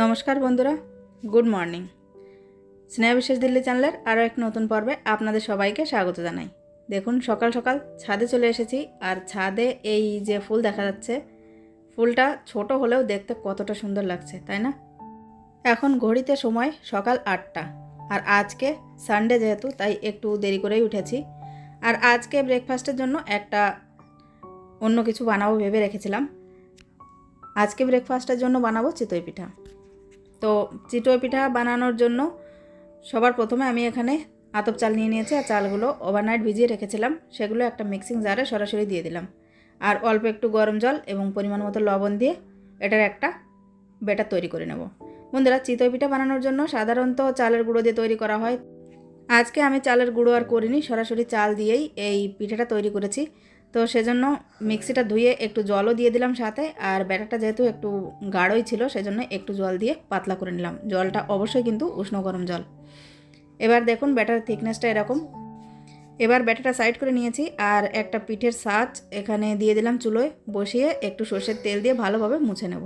নমস্কার বন্ধুরা, good morning. স্নেহ বিশেষ দিল্লি চ্যানেলের আরও এক নতুন পর্বে আপনাদের সবাইকে স্বাগত জানাই। দেখুন, সকাল সকাল ছাদে চলে এসেছি আর ছাদে এই যে ফুল দেখা যাচ্ছে, ফুলটা ছোট হলেও দেখতে কতটা সুন্দর লাগছে, তাই না? এখন ঘড়িতে সময় সকাল আটটা আর আজকে সানডে যেহেতু, তাই একটু দেরি করেই উঠেছি। আর আজকে ব্রেকফাস্টের জন্য একটা অন্য কিছু বানাবো ভেবে রেখেছিলাম। আজকে ব্রেকফাস্টের জন্য বানাবো চিতই পিঠা। তো চিতই পিঠা বানানোর জন্য সবার প্রথমে আমি এখানে আতপ চাল নিয়ে নিয়েছি আর চালগুলো ওভারনাইট ভিজিয়ে রেখেছিলাম। সেগুলো একটা মিক্সিং জারে সরাসরি দিয়ে দিলাম। আর অল্প একটু গরম জল এবং পরিমাণ মতো লবণ দিয়ে এটার একটা বেটার তৈরি করে নেব। বন্ধুরা, চিতই পিঠা বানানোর জন্য সাধারণত চালের গুঁড়ো দিয়ে তৈরি করা হয়। আজকে আমি চালের গুঁড়ো আর করিনি, সরাসরি চাল দিয়েই এই পিঠাটা তৈরি করেছি। তো সেজন্য মিক্সিটা ধুয়ে একটু জলও দিয়ে দিলাম সাথে, আর ব্যাটারটা যেহেতু একটু গাঢ়ই ছিল, সেজন্য একটু জল দিয়ে পাতলা করে নিলাম। জলটা অবশ্যই কিন্তু উষ্ণ গরম জল। এবার দেখুন ব্যাটার থিকনেসটা এরকম। এবার ব্যাটারটা সাইড করে নিয়েছি, আর একটা পিঠের সাজ এখানে দিয়ে দিলাম চুলোয়, বসিয়ে একটু সর্ষের তেল দিয়ে ভালোভাবে মুছে নেব।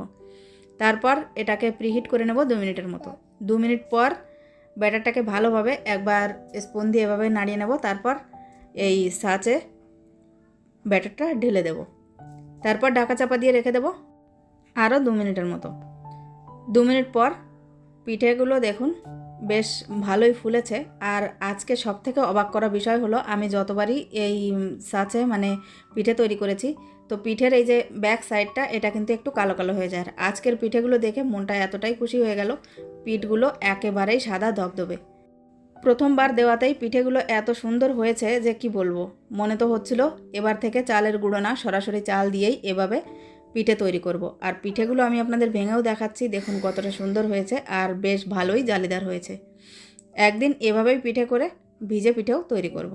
তারপর এটাকে প্রিহিট করে নেব দু মিনিটের মতো। দু মিনিট পর ব্যাটারটাকে ভালোভাবে একবার স্পুন দিয়ে এভাবে নাড়িয়ে নেব, তারপর এই সাচে ব্যাটারটা ঢেলে দেব। তারপর ঢাকা চাপা দিয়ে রেখে দেব আরও দু মিনিটের মতো। দু মিনিট পর পিঠেগুলো দেখুন, বেশ ভালোই ফুলেছে। আর আজকে সব থেকে অবাক করা বিষয় হলো, আমি যতবারই এই সাচে মানে পিঠে তৈরি করেছি, তো পিঠের এই যে ব্যাক সাইডটা, এটা কিন্তু একটু কালো কালো হয়ে যায়। আর আজকের পিঠেগুলো দেখে মনটা এতটাই খুশি হয়ে গেল, পিঠগুলো একেবারেই সাদা ধবধবে। প্রথমবার দেওয়াতেই পিঠেগুলো এত সুন্দর হয়েছে যে কি বলব মনে তো হচ্ছিল, এবার থেকে চালের গুঁড়ো না, সরাসরি চাল দিয়েই এভাবে পিঠে তৈরি করব। আর পিঠেগুলো আমি আপনাদের ভেঙেও দেখাচ্ছি, দেখুন কতটা সুন্দর হয়েছে আর বেশ ভালোই জালিদার হয়েছে একদিন এভাবেই পিঠে করে ভিজে পিঠেও তৈরি করব।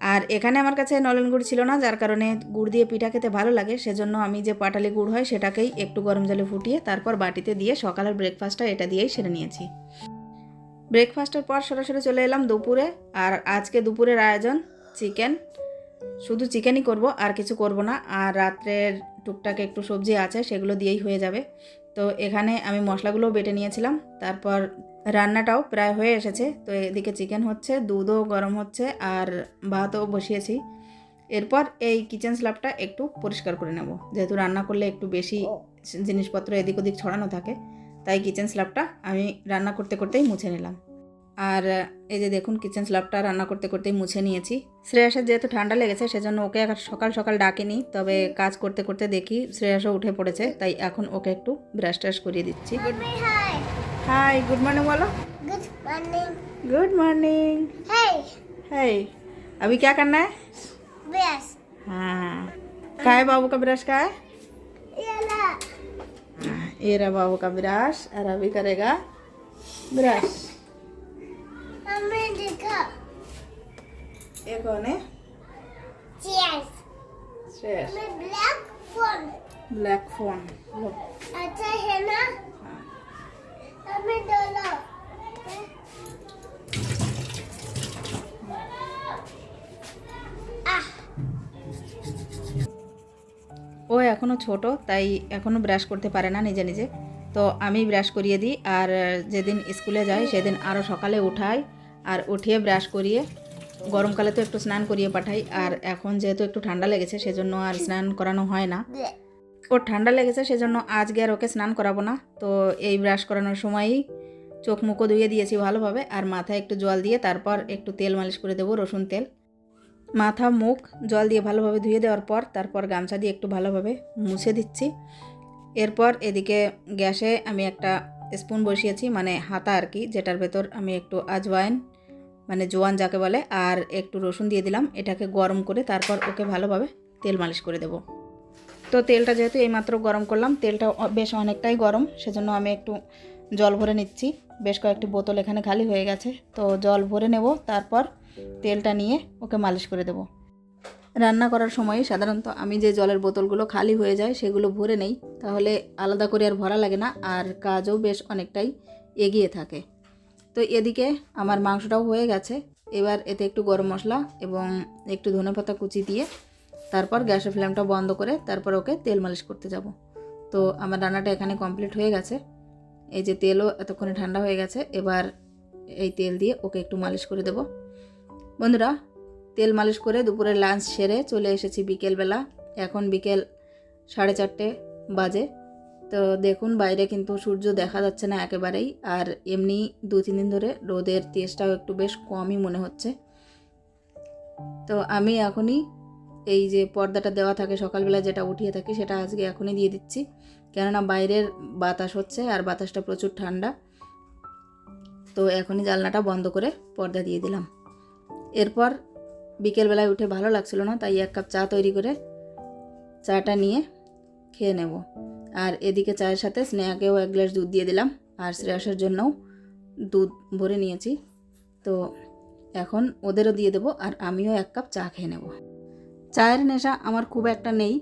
আর এখানে আমার কাছে নলেন গুড় ছিল না, যার কারণে গুড় দিয়ে পিঠা খেতে ভালো লাগে, সেজন্য আমি যে পাটালি গুড় হয় সেটাকেই একটু গরম জলে ফুটিয়ে তারপর বাটিতে দিয়ে সকালের ব্রেকফাস্টটা এটা দিয়েই সেরে নিয়েছি ব্রেকফাস্টের পর সরাসরি চলে এলাম দুপুরে। আর আজকে দুপুরের আয়োজন চিকেন। শুধু চিকেনই করব, আর কিছু করব না। আর রাত্রের টুকটাক একটু সবজি আছে, সেগুলো দিয়েই হয়ে যাবে। তো এখানে আমি মশলাগুলোও বেটে নিয়েছিলাম। তারপর রান্নাটাও প্রায় হয়ে এসেছে। তো এদিকে চিকেন হচ্ছে, দুধও গরম হচ্ছে, আর ভাতও বসিয়েছি। এরপর এই কিচেন স্ল্যাবটা একটু পরিষ্কার করে নেব। যেহেতু রান্না করলে একটু বেশি জিনিসপত্র এদিক ওদিক ছড়ানো থাকে। তাই কিচেন স্ল্যাবটা আমি রান্না করতে করতেই মুছে নিলাম আর এই যে দেখুন কিচেন স্ল্যাবটা রান্না করতে করতেই মুছে নিয়েছি শ্রেয়াসের যেহেতু ঠান্ডা লেগেছে সেজন্য ওকে এখন সকাল সকাল ডাকিনি তবে কাজ করতে করতে দেখি শ্রেয়াসও উঠে পড়েছে তাই এখন ওকে একটু ব্রাশ ট্রাশ করিয়ে দিচ্ছি Hi. হাই গুড মর্নিং বলো Good morning. Good morning Hey. है अभी क्या करना है Yes. हाँ का है बाबू का ब्रश का है Yala. हाँ, ये रहा बाबू का ब्रश और अभी करेगा ब्रश Mama देखो. ये कौन है Cheers. श्रेयस मैं black phone. ब्लैक फोन लो अच्छा है ना? हाँ। हमें डोलो. এখনও ছোট, তাই এখনও ব্রাশ করতে পারে না নিজে নিজে। তো আমি ব্রাশ করিয়ে দিই, আর যেদিন স্কুলে যাই সেদিন আরও সকালে উঠাই, আর উঠিয়ে ব্রাশ করিয়ে, গরমকালে তো একটু স্নান করিয়ে পাঠাই, আর এখন যেহেতু একটু ঠান্ডা লেগেছে সেজন্য আর স্নান করানো হয় না। ওর ঠান্ডা লেগেছে সেজন্য আজকে আর ওকে স্নান করাবো না, তো এই ব্রাশ করানোর সময়ই চোখ মুখও ধুয়ে দিয়েছি ভালোভাবে, আর মাথায় একটু জল দিয়ে তারপর একটু তেল মালিশ করে দেবো, রসুন তেল। মাথা, মুখ জল দিয়ে ভালোভাবে ধুয়ে দেওয়ার পর তারপর গামছা দিয়ে একটু ভালোভাবে মুছে দিচ্ছি। এরপর এদিকে গ্যাসে আমি একটা স্পুন বসিয়েছি মানে হাতা আর কি, যেটার ভেতর আমি একটু আজওয়াইন মানে জোয়ান যাকে বলে, আর একটু রসুন দিয়ে দিলাম। এটাকে গরম করে তারপর ওকে ভালোভাবে তেল মালিশ করে দেবো। তো তেলটা যেহেতু এইমাত্র গরম করলাম তেলটা বেশ অনেকটাই গরম, সেজন্য আমি একটু জল ভরে নিচ্ছি। বেশ কয়েকটি বোতল এখানে খালি হয়ে গেছে, তো জল ভরে নেব। তারপর তেলটা নিয়ে ওকে মালিশ করে দেব। রান্না করার সময় সাধারণত আমি যে জলের বোতলগুলো খালি হয়ে যায় সেগুলো ভরে নেই, তাহলে আলাদা করে আর ভরা লাগে না আর কাজও বেশ অনেকটাই এগিয়ে থাকে। তো এদিকে আমার মাংসটাও হয়ে গেছে, এবার এতে একটু গরম মশলা এবং একটু ধনেপাতা কুচি দিয়ে তারপর গ্যাসের ফ্লেমটা বন্ধ করে তারপর ওকে তেল মালিশ করতে যাব। তো আমার রান্নাটা এখানে কমপ্লিট হয়ে গেছে, এই যে তেলও এতক্ষণে ঠান্ডা হয়ে গেছে, এবার এই তেল দিয়ে ওকে একটু মালিশ করে দেব। বন্ধুরা, তেল মালিশ করে দুপুরে লাঞ্চ সেরে চলে এসেছি বিকেলবেলা। এখন বিকেল সাড়ে চারটে বাজে। তো দেখুন, বাইরে কিন্তু সূর্য দেখা যাচ্ছে না একেবারেই। আর এমনি দু তিন দিন ধরে রোদের তেজটাও একটু বেশ কমই মনে হচ্ছে। তো আমি এখনই এই যে পর্দাটা দেওয়া থাকে, সকালবেলা যেটা উঠিয়ে থাকি, সেটা আজকে এখনই দিয়ে দিচ্ছি। কেননা বাইরের বাতাস হচ্ছে আর বাতাসটা প্রচুর ঠান্ডা। তো এখনই জানলাটা বন্ধ করে পর্দা দিয়ে দিলাম। এরপর বিকেলবেলায় উঠে ভালো লাগছিল না, তাই এক কাপ চা তৈরি করে চাটা নিয়ে খেয়ে নেব। আর এদিকে চায়ের সাথে স্নেহাকেও এক গ্লাস দুধ দিয়ে দিলাম, আর শ্রেয়াসের জন্যও দুধ ভরে নিয়েছি। তো এখন ওদেরও দিয়ে দেবো, আর আমিও এক কাপ চা খেয়ে নেব। চায়ের নেশা আমার খুব একটা নেই,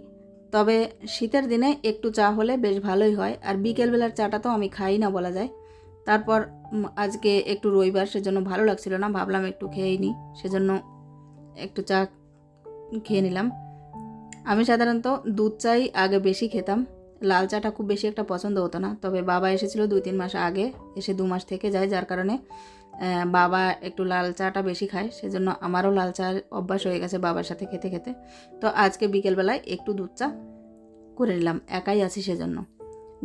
তবে শীতের দিনে একটু চা হলে বেশ ভালোই হয়, আর বিকেলবেলার চাটা তো আমি খাই না বলা যায়। তারপর আজকে একটু রবিবার, সেজন্য ভালো লাগছিল না। ভাবলাম একটু খেয়েই নিই, সেজন্য একটু চা খেয়ে নিলাম। আমি সাধারণত দুধ চাই, আগে বেশি খেতাম। লাল চাটা খুব বেশি একটা পছন্দ হতো না, তবে বাবা এসেছিল দুই তিন মাস আগে, এসে দু মাস থেকে যায়। যার কারণে বাবা একটু লাল চাটা বেশি খায়, সেজন্য আমারও লাল চার অভ্যাস হয়ে গেছে বাবার সাথে খেতে খেতে। তো আজকে বিকেলবেলায় একটু দুধ চা করে নিলাম, একাই আছি সেজন্য।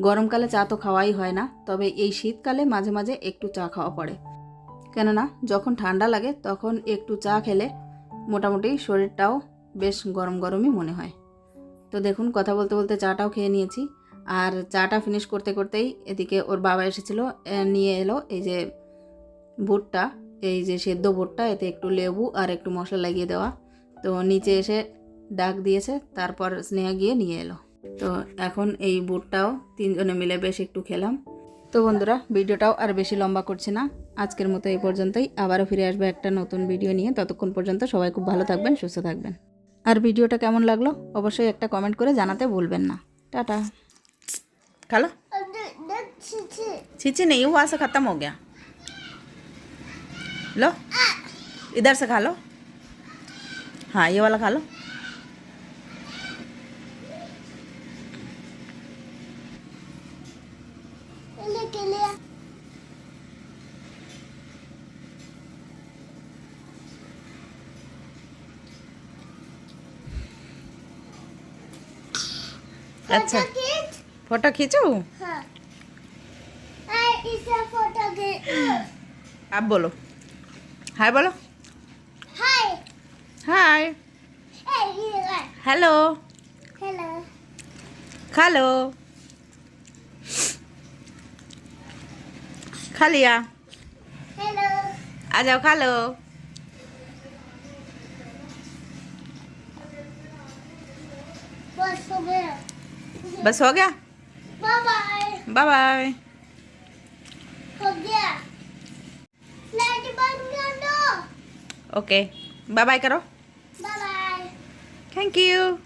গরমকালে চা তো খাওয়াই হয় না, তবে এই শীতকালে মাঝে মাঝে একটু চা খাওয়া পড়ে। কেননা, যখন ঠান্ডা লাগে, তখন একটু চা খেলে মোটামুটি শরীরটাও বেশ গরম গরমই মনে হয়। তো দেখুন, কথা বলতে বলতে চাটাও খেয়ে নিয়েছি। আর চাটা ফিনিশ করতে করতেই এদিকে ওর বাবা এসেছিল নিয়ে এলো এই যে ভুট্টা, এই যে সেদ্ধ ভুট্টা, এতে একটু লেবু আর একটু মশলা লাগিয়ে দেওয়া। তো নিচে এসে ডাক দিয়েছে, তারপর স্নেহা গিয়ে নিয়ে এলো। তো এখন এই বুটটাও তিনজনে মিলে বেশ একটু খেলাম তো বন্ধুরা ভিডিওটাও আর বেশি লম্বা করছি না আজকের মতো এই পর্যন্তই আবারও ফিরে আসবে একটা নতুন ভিডিও নিয়ে ততক্ষণ পর্যন্ত সবাই খুব ভালো থাকবেন সুস্থ থাকবেন আর ভিডিওটা কেমন লাগলো অবশ্যই একটা কমেন্ট করে জানাতে ভুলবেন না টাটা খালো छिची नहीं वहाँ से ख़त्म हो गया लो इधर से खा लो हाँ ये वाला खा लो আচ্ছা। ফটো খিচু? আপ বলো। হাই বলো। Hi. Hi. Hello. Hello. Hello Khalia. আ যাও খালো। What's? बस हो गया? बाय बाय हो गया लाइट बंद कर दो ओके बाय बाय करो बाय बाय थैंक यू